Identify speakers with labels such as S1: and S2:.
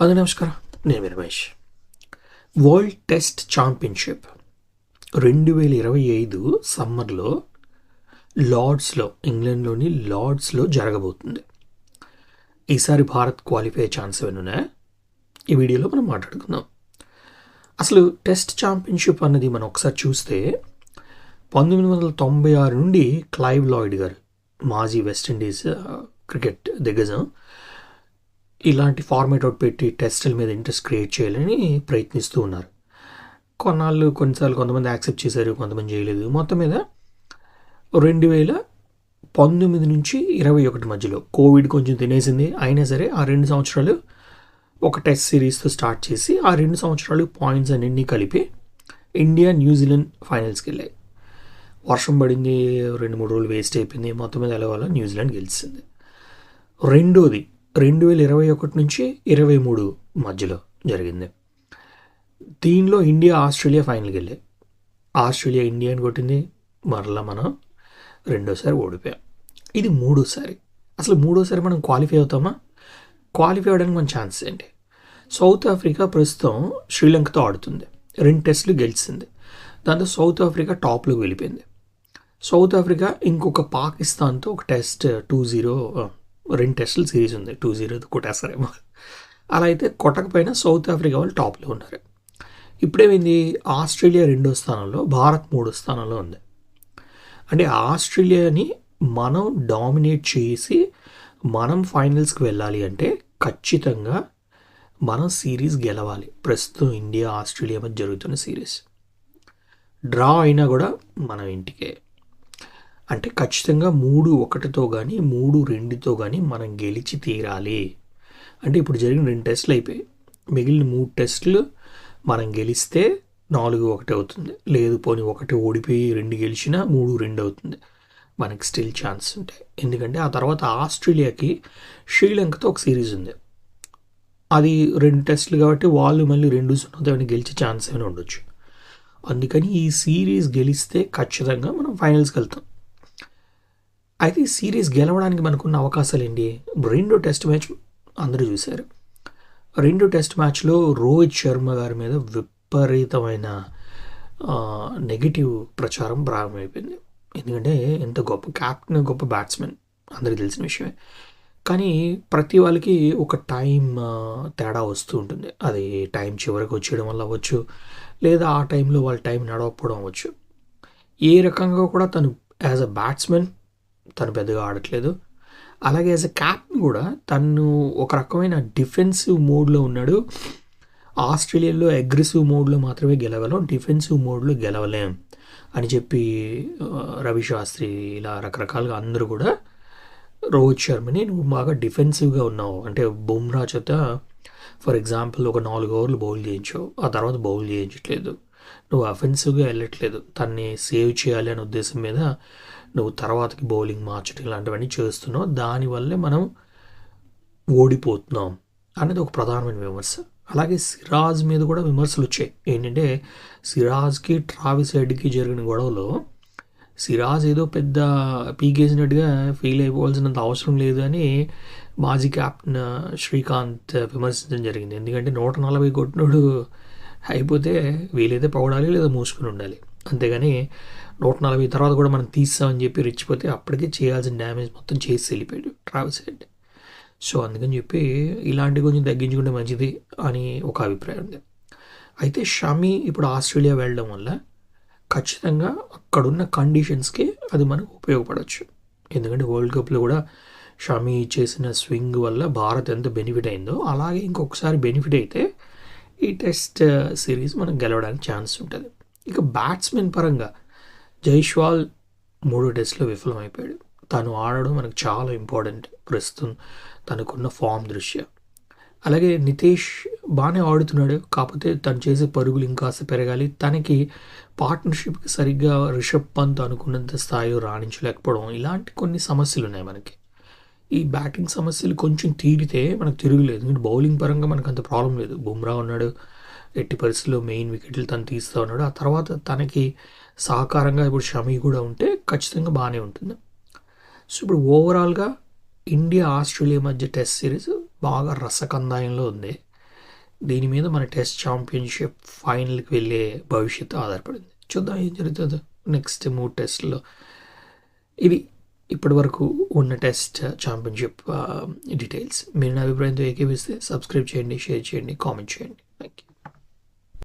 S1: అది నమస్కారం. నేను రమేష్. వరల్డ్ టెస్ట్ ఛాంపియన్షిప్ రెండు వేల ఇరవై ఐదు సమ్మర్లో లార్డ్స్లో ఇంగ్లాండ్లోని లార్డ్స్లో జరగబోతుంది. ఈసారి భారత్ క్వాలిఫై ఛాన్స్ ఏమైనా ఈ వీడియోలో మనం మాట్లాడుకుందాం. అసలు టెస్ట్ ఛాంపియన్షిప్ అన్నది మనం ఒకసారి చూస్తే పంతొమ్మిది వందల తొంభై ఆరు నుండి క్లైవ్ లాయిడ్ గారు మాజీ వెస్టిండీస్ క్రికెట్ దిగ్గజం ఇలాంటి ఫార్మేట్ అవుట్ పెట్టి టెస్టుల మీద ఇంట్రెస్ట్ క్రియేట్ చేయాలని ప్రయత్నిస్తూ ఉన్నారు. కొన్నాళ్ళు కొన్నిసార్లు కొంతమంది యాక్సెప్ట్ చేశారు కొంతమంది చేయలేదు. మొత్తం మీద రెండు వేల పంతొమ్మిది నుంచి ఇరవై ఒకటి మధ్యలో కోవిడ్ కొంచెం తినేసింది. అయినా సరే ఆ రెండు సంవత్సరాలు ఒక టెస్ట్ సిరీస్తో స్టార్ట్ చేసి ఆ రెండు సంవత్సరాలు పాయింట్స్ అన్నింటినీ కలిపి ఇండియా న్యూజిలాండ్ ఫైనల్స్కి వెళ్ళాయి. వర్షం పడింది రెండు మూడు రోజులు వేస్ట్ అయిపోయింది. మొత్తం మీద ఎలాగోలా న్యూజిలాండ్ గెలిచింది. రెండోది రెండు వేల ఇరవై ఒకటి నుంచి ఇరవై మూడు మధ్యలో జరిగింది. దీనిలో ఇండియా ఆస్ట్రేలియా ఫైనల్కి వెళ్ళాయి. ఆస్ట్రేలియా ఇండియాని కొట్టింది. మరలా మనం రెండోసారి ఓడిపోయాం. ఇది మూడోసారి. అసలు మూడోసారి మనం క్వాలిఫై అవుతామా? క్వాలిఫై అవ్వడానికి మన ఛాన్స్ ఏంటి? సౌత్ ఆఫ్రికా ప్రస్తుతం శ్రీలంకతో ఆడుతుంది. రెండు టెస్టులు గెలిచింది. దాంతో సౌత్ ఆఫ్రికా టాప్లోకి వెళ్ళిపోయింది. సౌత్ ఆఫ్రికా ఇంకొక పాకిస్తాన్తో ఒక టెస్ట్ టూ జీరో రెండు టెస్టులు సిరీస్ ఉంది. టూ జీరో కొట్టేస్తారేమో. అలా అయితే కొట్టకపోయినా సౌత్ ఆఫ్రికా వాళ్ళు టాప్లో ఉన్నారు. ఇప్పుడేమైంది? ఆస్ట్రేలియా రెండో స్థానంలో భారత్ మూడో స్థానంలో ఉంది. అంటే ఆస్ట్రేలియాని మనం డామినేట్ చేసి మనం ఫైనల్స్కి వెళ్ళాలి అంటే ఖచ్చితంగా మనం సిరీస్ గెలవాలి. ప్రస్తుతం ఇండియా ఆస్ట్రేలియా మధ్య జరుగుతున్న సిరీస్. డ్రా అయినా కూడా మనం ఇంటికే. అంటే ఖచ్చితంగా మూడు ఒకటితో కానీ మూడు రెండుతో కానీ మనం గెలిచి తీరాలి. అంటే ఇప్పుడు జరిగిన రెండు టెస్టులు అయిపోయాయి మిగిలిన మూడు టెస్టులు మనం గెలిస్తే నాలుగు ఒకటి అవుతుంది. లేదు పోనీ ఒకటి ఓడిపోయి రెండు గెలిచినా మూడు రెండు అవుతుంది. మనకి స్టిల్ ఛాన్స్ ఉంటాయి ఎందుకంటే ఆ తర్వాత ఆస్ట్రేలియాకి శ్రీలంకతో ఒక సిరీస్ ఉంది. అది రెండు టెస్టులు కాబట్టి వాళ్ళు మళ్ళీ రెండు సున్నా ఏమైనా గెలిచే ఛాన్స్ ఏమైనా ఉండొచ్చు. అందుకని ఈ సిరీస్ గెలిస్తే ఖచ్చితంగా మనం ఫైనల్స్కి వెళ్తాం. అయితే ఈ సిరీస్ గెలవడానికి మనకున్న అవకాశాలు ఏంటి రెండో టెస్ట్ మ్యాచ్ అందరూ చూశారు. రెండో టెస్ట్ మ్యాచ్లో రోహిత్ శర్మ గారి మీద విపరీతమైన నెగిటివ్ ప్రచారం ప్రారంభమైపోయింది. ఎందుకంటే ఎంత గొప్ప క్యాప్టెన్ గొప్ప బ్యాట్స్మెన్ అందరికీ తెలిసిన విషయమే. కానీ ప్రతి వాళ్ళకి ఒక టైం తేడా వస్తూ ఉంటుంది. అది టైం చివరికి వచ్చేయడం వల్ల అవ్వచ్చు లేదా ఆ టైంలో వాళ్ళ టైం నడవకపోవడం అవ్వచ్చు. ఏ రకంగా కూడా తను యాజ్ అ బ్యాట్స్మెన్ తను పెద్దగా ఆడట్లేదు. అలాగే యాజ్ అ క్యాప్టెన్ కూడా తను ఒక రకమైన డిఫెన్సివ్ మోడ్లో ఉన్నాడు. ఆస్ట్రేలియాలో అగ్రెసివ్ మోడ్లో మాత్రమే గెలవలేం డిఫెన్సివ్ మోడ్లో గెలవలేం అని చెప్పి రవి శాస్త్రి ఇలా రకరకాలుగా అందరూ కూడా రోహిత్ శర్మని నువ్వు బాగా డిఫెన్సివ్గా ఉన్నావు. అంటే బుమ్రా చేత ఫర్ ఎగ్జాంపుల్ ఒక నాలుగు ఓవర్లు బౌల్ చేయించావు ఆ తర్వాత బౌల్ చేయించట్లేదు. నువ్వు అఫెన్సివ్గా వెళ్ళట్లేదు. తన్ని సేవ్ చేయాలి అనే ఉద్దేశం మీద నువ్వు తర్వాతకి బౌలింగ్ మార్చడం ఇలాంటివన్నీ చేస్తున్నావు. దానివల్లే మనం ఓడిపోతున్నాం అనేది ఒక ప్రధానమైన విమర్శ. అలాగే సిరాజ్ మీద కూడా విమర్శలు వచ్చాయి. ఏంటంటే సిరాజ్కి ట్రావిస్ హెడ్కి జరిగిన గొడవలో సిరాజ్ ఏదో పెద్ద పీకేసినట్టుగా ఫీల్ అయిపోవాల్సినంత అవసరం లేదు అని మాజీ కెప్టెన్ శ్రీకాంత్ విమర్శించడం జరిగింది. ఎందుకంటే నూట నలభై కొట్టినోడు అయిపోతే వీలైతే పౌడాలి లేదా మూసుకుని ఉండాలి. అంతేగాని నూట నలభై తర్వాత కూడా మనం తీస్తామని చెప్పి రెచ్చిపోతే అప్పటికే చేయాల్సిన డ్యామేజ్ మొత్తం చేసి వెళ్ళిపోయాడు ట్రావెల్స్ హెడ్. సో అందుకని చెప్పి ఇలాంటివి కొంచెం తగ్గించుకుంటే మంచిది అని ఒక అభిప్రాయం ఉంది. అయితే షమి ఇప్పుడు ఆస్ట్రేలియా వెళ్ళడం వల్ల ఖచ్చితంగా అక్కడున్న కండిషన్స్కి అది మనకు ఉపయోగపడవచ్చు ఎందుకంటే వరల్డ్ కప్లో కూడా షమి చేసిన స్వింగ్ వల్ల భారత్ ఎంత బెనిఫిట్ అయిందో అలాగే ఇంకొకసారి బెనిఫిట్ అయితే ఈ టెస్ట్ సిరీస్ మనం గెలవడానికి ఛాన్స్ ఉంటుంది. ఇక బ్యాట్స్మెన్ పరంగా జైష్వాల్ మూడో టెస్టులు విఫలమైపోయాడు. తను ఆడడం మనకు చాలా ఇంపార్టెంట్ ప్రస్తుతం తనకున్న ఫామ్ దృష్ట్యా. అలాగే నితేష్ బాగానే ఆడుతున్నాడు కాకపోతే తను చేసే పరుగులు ఇంకాస్త పెరగాలి. తనకి పార్ట్నర్షిప్కి సరిగ్గా రిషబ్ పంత్ అనుకున్నంత స్థాయిలో రాణించలేకపోవడం ఇలాంటి కొన్ని సమస్యలు ఉన్నాయి మనకి. ఈ బ్యాటింగ్ సమస్యలు కొంచెం తీరితే మనకు తిరుగులేదు. ఎందుకంటే బౌలింగ్ పరంగా మనకు అంత ప్రాబ్లం లేదు. బుమ్రా ఉన్నాడు ఎట్టి పరిస్థితుల్లో మెయిన్ వికెట్లు తను తీస్తూ ఉన్నాడు. ఆ తర్వాత తనకి సహకారంగా ఇప్పుడు షమీ కూడా ఉంటే ఖచ్చితంగా బాగానే ఉంటుంది. సో ఇప్పుడు ఓవరాల్గా ఇండియా ఆస్ట్రేలియా మధ్య టెస్ట్ సిరీస్ బాగా రసకందాయంలో ఉంది. దీని మీద మన టెస్ట్ ఛాంపియన్షిప్ ఫైనల్కి వెళ్ళే భవిష్యత్తు ఆధారపడింది. చూద్దాం ఏం జరుగుతుందో నెక్స్ట్ మూడు టెస్ట్లో ఇవి ఇప్పటి వరకు ఉన్న టెస్ట్ ఛాంపియన్షిప్ డీటెయిల్స్. మీరు నా అభిప్రాయంతో ఏకీవిస్తే సబ్స్క్రైబ్ చేయండి షేర్ చేయండి కామెంట్ చేయండి. Thank you